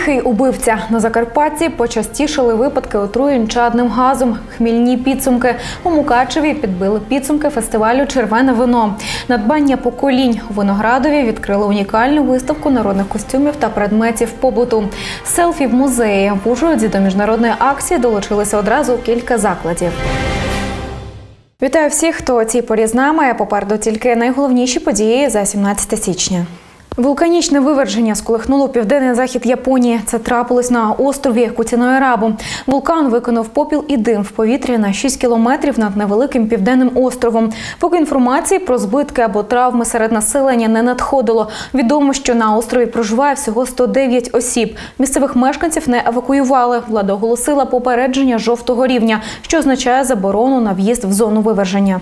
Тихий убивця на Закарпатті почастішали випадки отруєнь чадним газом. Хмільні підсумки у Мукачеві підбили підсумки фестивалю Червене вино. Надбання поколінь у Виноградові відкрили унікальну виставку народних костюмів та предметів побуту. Селфі в музеї в Ужгороді до міжнародної акції долучилися одразу кілька закладів. Вітаю всіх, хто о цій порі з. Попереду тільки найголовніші події за 17 січня. Вулканічне виверження сколихнуло південний захід Японії. Це трапилось на острові Куціноерабу. Вулкан виконав попіл і дим в повітрі на 6 кілометрів над невеликим південним островом. Поки інформації про збитки або травми серед населення не надходило. Відомо, що на острові проживає всього 109 осіб. Місцевих мешканців не евакуювали. Влада оголосила попередження жовтого рівня, що означає заборону на в'їзд в зону виверження.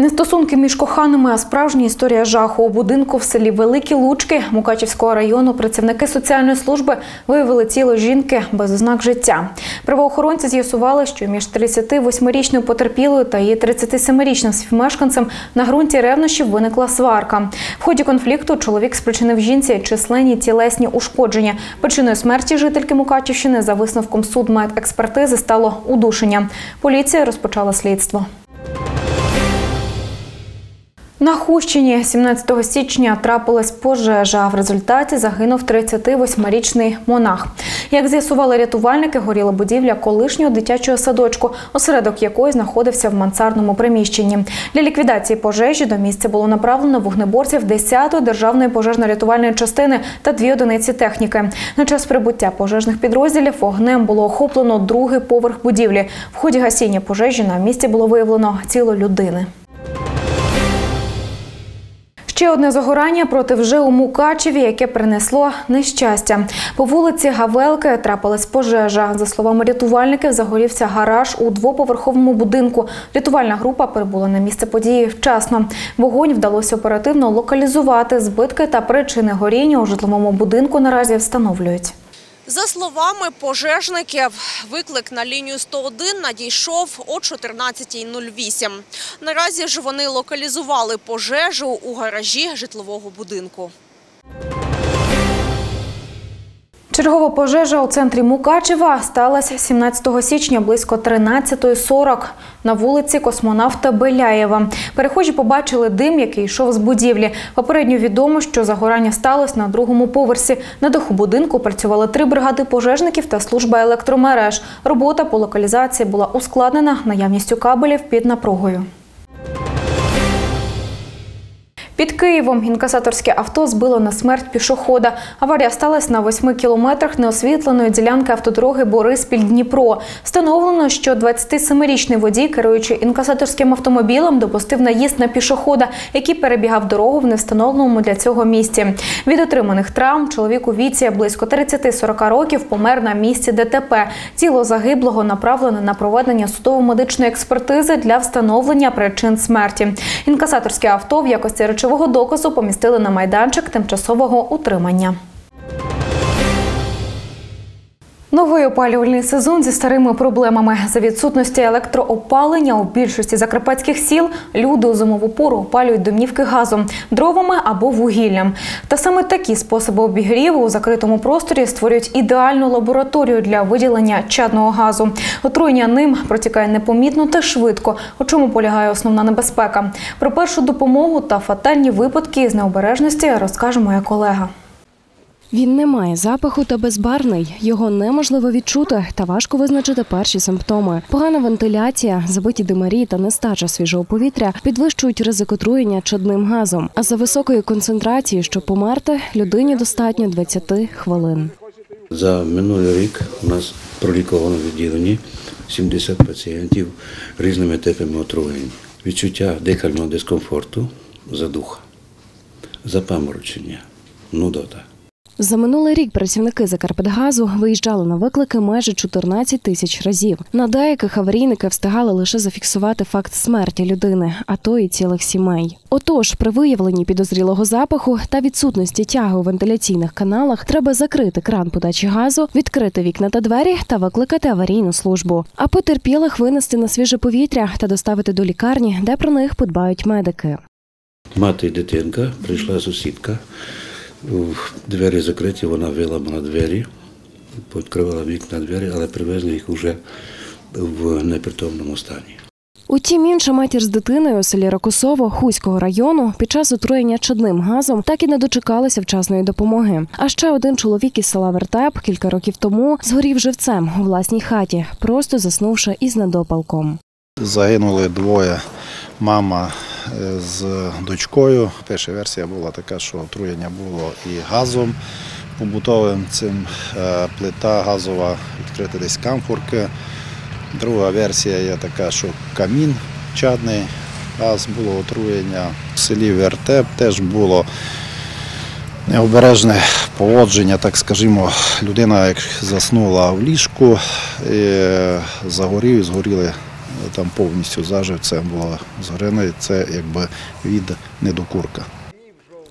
Не стосунки між коханими, а справжня історія жаху у будинку в селі Великі Лучки Мукачівського району працівники соціальної служби виявили тіло жінки без ознак життя. Правоохоронці з'ясували, що між 38-річною потерпілою та її 37-річним співмешканцем на ґрунті ревнощів виникла сварка. В ході конфлікту чоловік спричинив жінці численні тілесні ушкодження. Причиною смерті жительки Мукачівщини за висновком судмедекспертизи стало удушення. Поліція розпочала слідство. На Хущині 17 січня трапилась пожежа. В результаті загинув 38-річний монах. Як з'ясували рятувальники, горіла будівля колишнього дитячого садочку, осередок якої знаходився в мансардному приміщенні. Для ліквідації пожежі до місця було направлено вогнеборців 10-ї державної пожежно-рятувальної частини та дві одиниці техніки. На час прибуття пожежних підрозділів вогнем було охоплено другий поверх будівлі. В ході гасіння пожежі на місці було виявлено тіло людини. Ще одне загорання проти вже у Мукачеві, яке принесло нещастя. По вулиці Гавелки трапилась пожежа. За словами рятувальників, загорівся гараж у двоповерховому будинку. Рятувальна група прибула на місце події вчасно. Вогонь вдалося оперативно локалізувати. Збитки та причини горіння у житловому будинку наразі встановлюють. За словами пожежників, виклик на лінію 101 надійшов о 14.08. Наразі ж вони локалізували пожежу у гаражі житлового будинку. Чергова пожежа у центрі Мукачева сталася 17 січня близько 13.40 на вулиці Космонавта Беляєва. Перехожі побачили дим, який йшов з будівлі. Попередньо відомо, що загорання сталося на другому поверсі. На даху будинку працювали три бригади пожежників та служба електромереж. Робота по локалізації була ускладнена наявністю кабелів під напругою. Під Києвом інкасаторське авто збило на смерть пішохода. Аварія сталася на 8 кілометрах неосвітленої ділянки автодороги Бориспіль-Дніпро. Встановлено, що 27-річний водій, керуючи інкасаторським автомобілем, допустив наїзд на пішохода, який перебігав дорогу в невстановленому для цього місці. Від отриманих травм чоловік у віці близько 30-40 років помер на місці ДТП. Тіло загиблого направлене на проведення судово-медичної експертизи для встановлення причин смерті. Інкасаторське авто в якості речового доказу помістили на майданчик тимчасового утримання. Новий опалювальний сезон зі старими проблемами. За відсутності електроопалення у більшості закарпатських сіл люди у зимову пору опалюють домівки газом, дровами або вугіллям. Та саме такі способи обігріву у закритому просторі створюють ідеальну лабораторію для виділення чадного газу. Отруєння ним протікає непомітно та швидко. У чому полягає основна небезпека? Про першу допомогу та фатальні випадки з необережності розкаже моя колега. Він не має запаху та безбарний. Його неможливо відчути та важко визначити перші симптоми. Погана вентиляція, забиті димарі та нестача свіжого повітря підвищують ризик отруєння чадним газом. А за високої концентрації, щоб померти, людині достатньо 20 хвилин. За минулий рік у нас проліковано відділенні 70 пацієнтів різними типами отруєнь. Відчуття дихального дискомфорту, задуха, запаморочення, нудота. За минулий рік працівники Закарпатгазу виїжджали на виклики майже 14 тисяч разів. На деяких аварійники встигали лише зафіксувати факт смерті людини, а то і цілих сімей. Отож, при виявленні підозрілого запаху та відсутності тяги у вентиляційних каналах треба закрити кран подачі газу, відкрити вікна та двері та викликати аварійну службу. А потерпілих винести на свіже повітря та доставити до лікарні, де про них подбають медики. Мати і дитинка, прийшла сусідка, Двері закриті, вона виламала двері, відкривала вікна двері, але привезли їх уже в непритомному стані. Утім, інша матір з дитиною у селі Рокосово Хуського району під час отруєння чадним газом так і не дочекалися вчасної допомоги. А ще один чоловік із села Вертеп кілька років тому згорів живцем у власній хаті, просто заснувши із недопалком. Загинули двоє. Мама з дочкою. Перша версія була така, що отруєння було і газом побутовим цим е, плита газова відкрита десь камфорки. Друга версія є така, що камін чадний, газ було отруєння. В селі Вертеп теж було необережне поводження, так скажімо, людина як заснула в ліжку, і загорів і згоріли там повністю заживцем було згорено, і це якби від недокурка.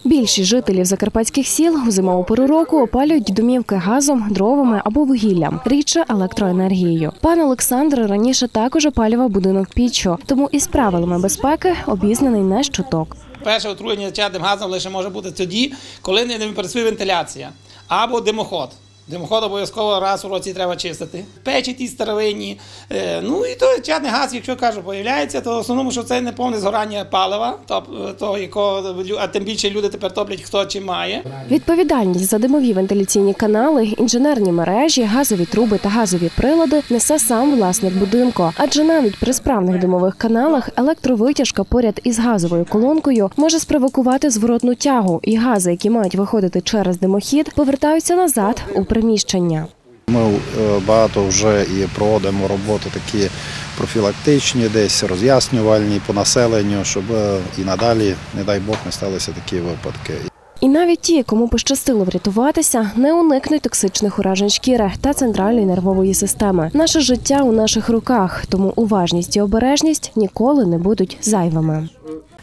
Більшість жителів закарпатських сіл у зимову пору року опалюють домівки газом, дровами або вугіллям, рідше електроенергією. Пан Олександр раніше також опалював будинок піччю, тому із правилами безпеки обізнаний не з чуток. Перше отруєння чадним газом лише може бути тоді, коли не працює вентиляція або димоход. Димоход обов'язково раз у році треба чистити. Печі ті старовинні. Е, ну і то чадний газ, якщо кажу, появляється, то в основному, що це не повне згорання палива, то, то якого а тим більше люди тепер топлять хто чи має. Відповідальність за димові вентиляційні канали, інженерні мережі, газові труби та газові прилади несе сам власник будинку. Адже навіть при справних димових каналах електровитяжка поряд із газовою колонкою може спровокувати зворотну тягу, і гази, які мають виходити через димохід, повертаються назад у приміщення. Ми е, багато вже і проводимо роботи такі профілактичні, десь роз'яснювальні по населенню, щоб е, і надалі, не дай Бог, не сталися такі випадки. І навіть ті, кому пощастило врятуватися, не уникнуть токсичних уражень шкіри та центральної нервової системи. Наше життя у наших руках, тому уважність і обережність ніколи не будуть зайвими.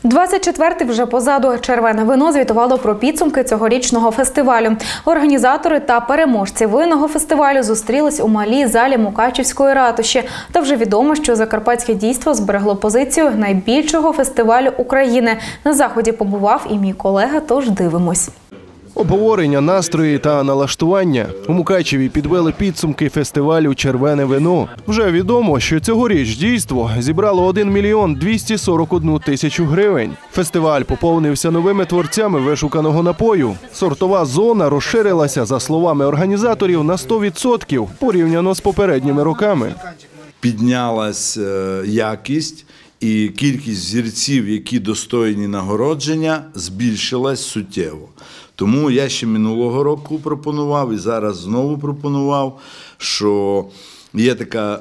24-й вже позаду червене вино звітувало про підсумки цьогорічного фестивалю. Організатори та переможці винного фестивалю зустрілись у малій залі Мукачівської ратуші. Та вже відомо, що закарпатське дійство зберегло позицію найбільшого фестивалю України. На заході побував і мій колега. Тож дивимось. Обговорення, настрої та налаштування у Мукачеві підвели підсумки фестивалю Червене вино. Вже відомо, що цьогоріч дійство зібрало 1 мільйон 241 тисячу гривень. Фестиваль поповнився новими творцями вишуканого напою. Сортова зона розширилася, за словами організаторів, на 100% порівняно з попередніми роками. піднялась е, якість і кількість зірців, які достойні нагородження, збільшилась суттєво. Тому я ще минулого року пропонував і зараз знову пропонував, що є така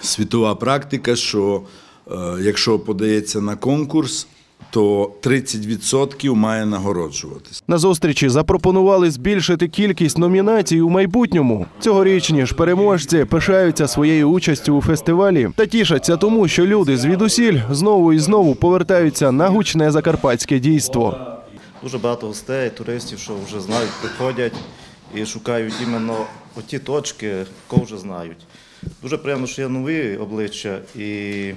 світова практика, що е, якщо подається на конкурс, то 30% має нагороджуватися. На зустрічі запропонували збільшити кількість номінацій у майбутньому. Цьогорічні ж переможці пишаються своєю участю у фестивалі та тішаться тому, що люди звідусіль знову і знову повертаються на гучне закарпатське дійство. Дуже багато гостей, туристів, що вже знають, приходять і шукають іменно оті точки, кого вже знають. Дуже приємно, що є нові обличчя і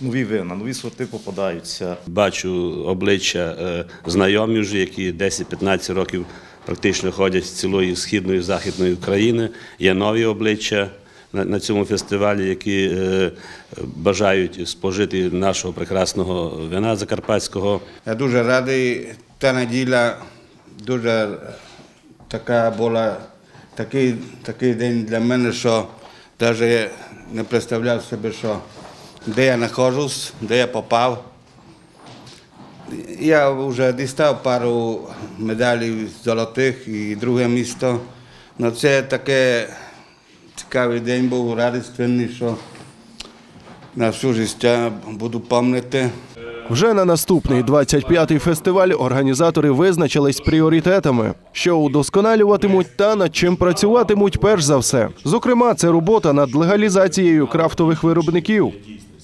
нові вина, нові сорти попадаються. Бачу обличчя е, знайомі вже, які 10-15 років практично ходять з цілої східної західної України. Є нові обличчя на, на цьому фестивалі, які е, бажають спожити нашого прекрасного вина закарпатського. Я дуже радий. Та неділя дуже така була такий, такий день для мене, що навіть не представляв собі, що де я знаходжусь, де я попав. Я вже дістав пару медалей золотих і друге місто. Ну, це таке цікавий день був, радісний, що на всю життя буду пам'ятати. Вже на наступний 25-й фестиваль організатори визначились пріоритетами, що удосконалюватимуть та над чим працюватимуть перш за все. Зокрема, це робота над легалізацією крафтових виробників.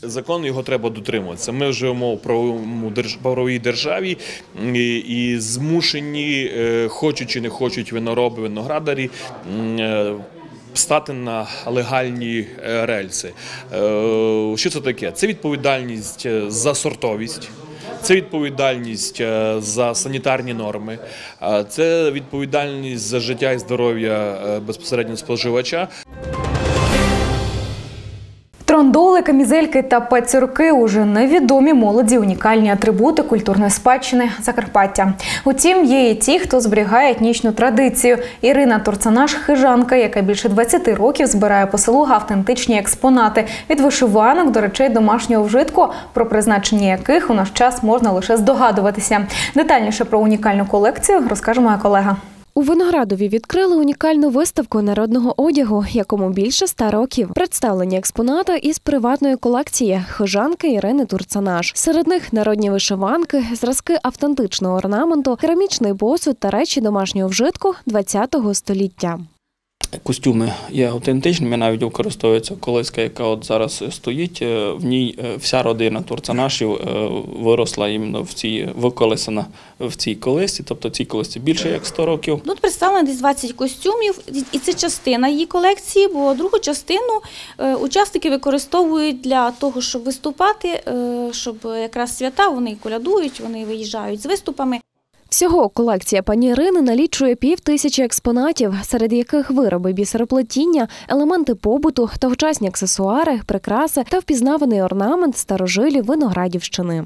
Закон його треба дотримуватися. Ми живемо в правовій державі і, змушені, е, хочуть чи не хочуть винороби, виноградарі. Стати на легальні е, рельси. Е, Що це таке? Це відповідальність е, за сортовість, Це відповідальність за санітарні норми, це відповідальність за життя і здоров'я безпосередньо споживача. Трондоли, камізельки та пацюрки уже невідомі молоді унікальні атрибути культурної спадщини Закарпаття. Утім, є і ті, хто зберігає етнічну традицію. Ірина Турцанаш – хижанка, яка більше 20 років збирає по селу автентичні експонати від вишиванок до речей домашнього вжитку, про призначення яких у наш час можна лише здогадуватися. Детальніше про унікальну колекцію розкаже моя колега. У Виноградові відкрили унікальну виставку народного одягу, якому більше ста років. Представлені експонати із приватної колекції хижанки Ірини Турцанаш. Серед них народні вишиванки, зразки автентичного орнаменту, керамічний посуд та речі домашнього вжитку ХХ століття. Костюми є автентичними, навіть використовується колиска, яка от зараз стоїть. Е, В ній е, вся родина турцанашів е, виросла іменно в цій виколесана в цій колисці, тобто цій колисці більше як 100 років. Тут представлено десь 20 костюмів, і це частина її колекції, бо другу частину учасники використовують для того, щоб виступати, щоб якраз свята вони колядують, вони виїжджають з виступами. Всього колекція пані Ірини налічує пів тисячі експонатів, серед яких вироби бісероплетіння, елементи побуту, тогочасні аксесуари, прикраси та впізнаваний орнамент старожилів Виноградівщини.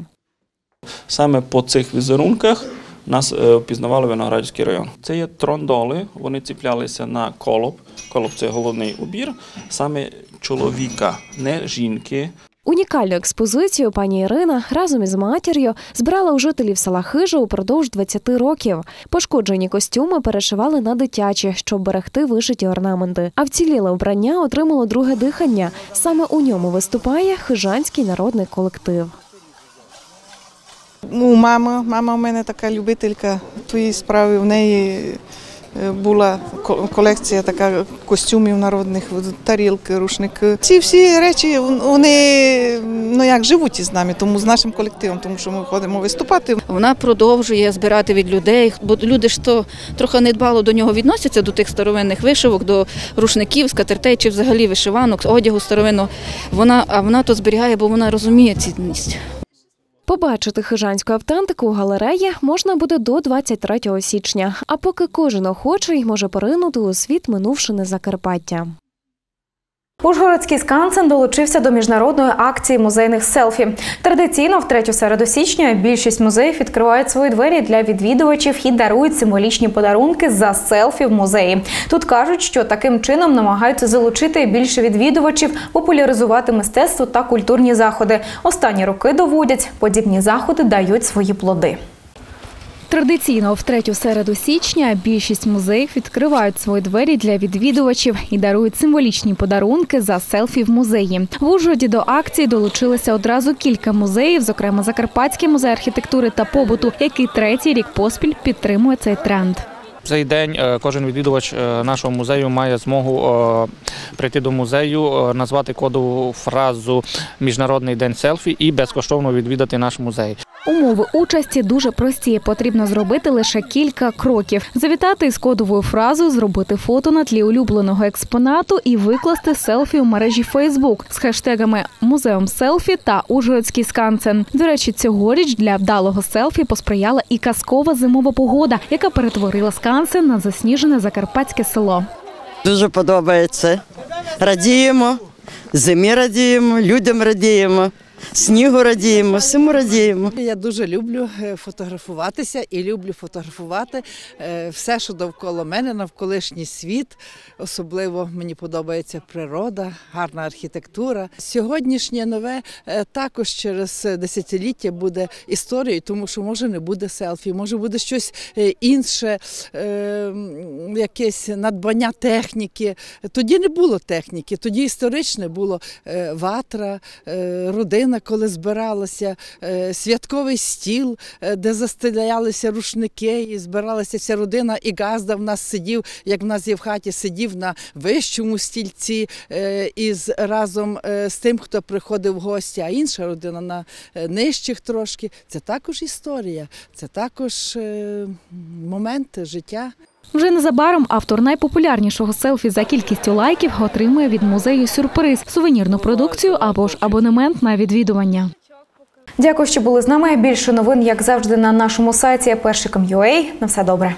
Саме по цих візерунках нас е, впізнавали Виноградівський район. Це є трондоли, вони ціплялися на колоб. Колоб це головний убір, саме чоловіка, не жінки. Унікальну експозицію пані Ірина разом із матір'ю збирала у жителів села Хижа упродовж 20 років. Пошкоджені костюми перешивали на дитячі, щоб берегти вишиті орнаменти. А вціліле вбрання отримало друге дихання. Саме у ньому виступає хижанський народний колектив. Ну, мама, мама у мене така любителька тої справи. В неї була колекція така костюмів народних, тарілки, рушники. Ці всі речі вони ну як живуть із нами, тому з нашим колективом, тому що ми ходимо виступати. Вона продовжує збирати від людей, бо люди ж то трохи недбало до нього відносяться, до тих старовинних вишивок, до рушників, скатертей чи взагалі вишиванок, одягу старовинного. Вона, а вона то зберігає, бо вона розуміє цінність. Побачити хижанську автентику у галереї можна буде до 23 січня. А поки кожен охочий може поринути у світ минувшини Закарпаття. Ужгородський скансен долучився до міжнародної акції музейних селфі. Традиційно в третю середу січня більшість музеїв відкривають свої двері для відвідувачів і дарують символічні подарунки за селфі в музеї. Тут кажуть, що таким чином намагаються залучити більше відвідувачів, популяризувати мистецтво та культурні заходи. Останні роки доводять, подібні заходи дають свої плоди. Традиційно в третю середу січня більшість музеїв відкривають свої двері для відвідувачів і дарують символічні подарунки за селфі в музеї. В Ужгороді до акції долучилися одразу кілька музеїв, зокрема Закарпатський музей архітектури та побуту, який третій рік поспіль підтримує цей тренд. Цей день е, кожен відвідувач е, нашого музею має змогу е, прийти до музею, назвати кодову фразу Міжнародний день селфі і безкоштовно відвідати наш музей. Умови участі дуже прості. Потрібно зробити лише кілька кроків: завітати із кодовою фразою, зробити фото на тлі улюбленого експонату і викласти селфі у мережі Фейсбук з хештегами Музеум селфі та Ужгородський сканцен. До речі, цьогоріч для вдалого селфі посприяла і казкова зимова погода, яка перетворила скансен на засніжене закарпатське село. Дуже подобається. Радіємо, зимі радіємо, людям радіємо, снігу радіємо, всьому радіємо. Я дуже люблю е, фотографуватися і люблю фотографувати е, все, що довкола мене, навколишній світ. Особливо мені подобається природа, гарна архітектура. Сьогоднішнє нове е, також через десятиліття буде історією, тому що може не буде селфі, може буде щось інше, якесь надбання техніки. Тоді не було техніки, тоді історичне було ватра, е, родина, коли збиралася, е, святковий стіл, е, де застелялися рушники, і збиралася вся родина, і газда в нас сидів, як в нас є в хаті, сидів на вищому стільці е, із разом з тим, хто приходив в гості, а інша родина на нижчих трошки. Це також історія, це також моменти життя. Вже незабаром автор найпопулярнішого селфі за кількістю лайків отримує від музею сюрприз сувенірну продукцію або ж абонемент на відвідування. Дякую, що були з нами. Більше новин, як завжди, на нашому сайті першиком.ua. На все добре.